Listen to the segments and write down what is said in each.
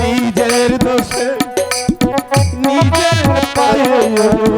নিজের দোষে নিজের পায়ে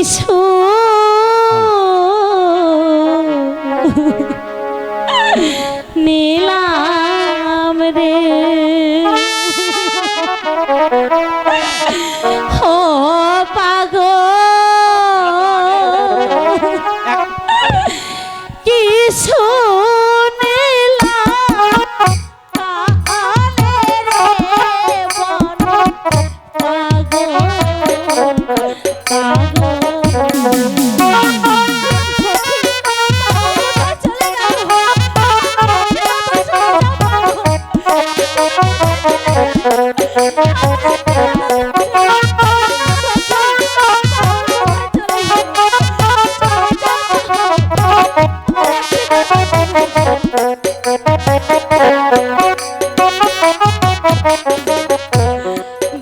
কিছু নীলাম রে। ও পাগ কি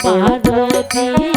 বারো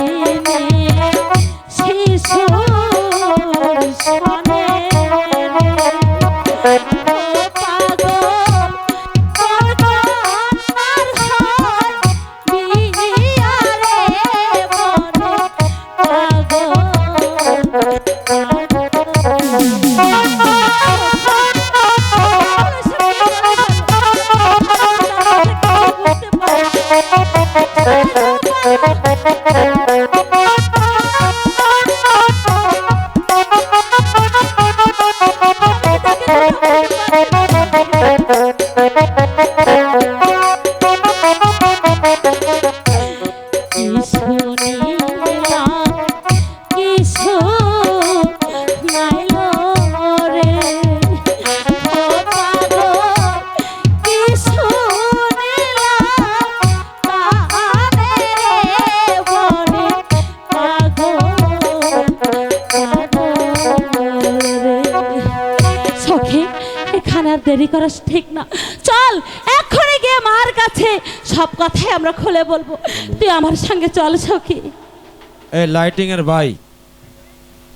আর দেরি করা ঠিক না। চল, এক্ষুনি গিয়ে মার কাছে সব কথাই আমরা খুলে বলব। তুই আমার সঙ্গে চল, সখি। এই লাইটিং এর ভাই।